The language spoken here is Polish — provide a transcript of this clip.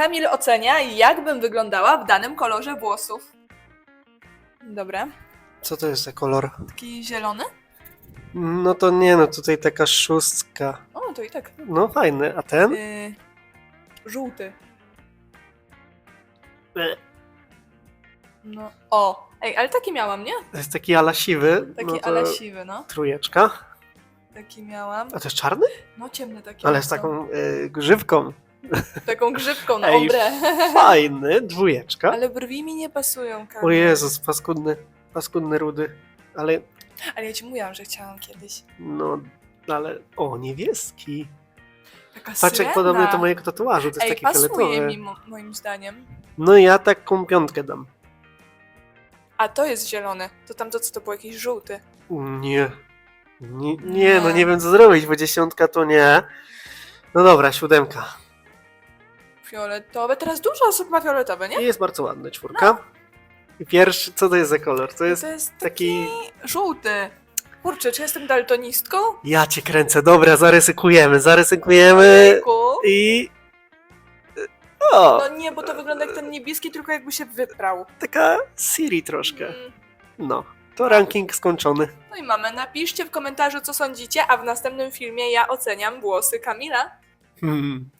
Kamil ocenia, jak bym wyglądała w danym kolorze włosów. Dobra. Co to jest za kolor? Taki zielony? No to nie, no tutaj taka szóstka. O, to i tak. No fajny, a ten? Yy, żółty. No. O, ej, ale taki miałam, nie? To jest taki ala siwy. Taki no to ale siwy, no. Trójeczka. Taki miałam. A to jest czarny? No ciemny taki. Ale z taką y, grzywką. Taką grzywką na Ej, obrę. Fajny, dwójeczka. Ale brwi mi nie pasują, Kamil. O Jezus, paskudny, paskudny rudy. Ale, Ale ja ci mówiłam, że chciałam kiedyś. no, ale, o, niebieski. Taka Patrz jak syrena. podobny do mojego tatuażu, to jest Ej, taki pasuje fioletowy. mi mo- moim zdaniem. No ja taką piątkę dam. A to jest zielone. To tamto co to było jakiś żółty. Nie. Nie, Nie. nie, no nie wiem co zrobić, bo dziesiątka to nie. No dobra, siódemka. Fioletowe. Teraz dużo osób ma fioletowe, nie? I jest bardzo ładny, czwórka. I pierwszy, co to jest za kolor? To jest to jest taki... taki żółty. Kurczę, czy jestem daltonistką? Ja cię kręcę, dobra, zarysykujemy, zarysykujemy Ojejku. i... O, No nie, bo to wygląda jak ten niebieski, tylko jakby się wyprał. taka Siri troszkę. Mm. No, to ranking skończony. No i mamy, napiszcie w komentarzu, co sądzicie, a w następnym filmie ja oceniam włosy Kamila. Hmm.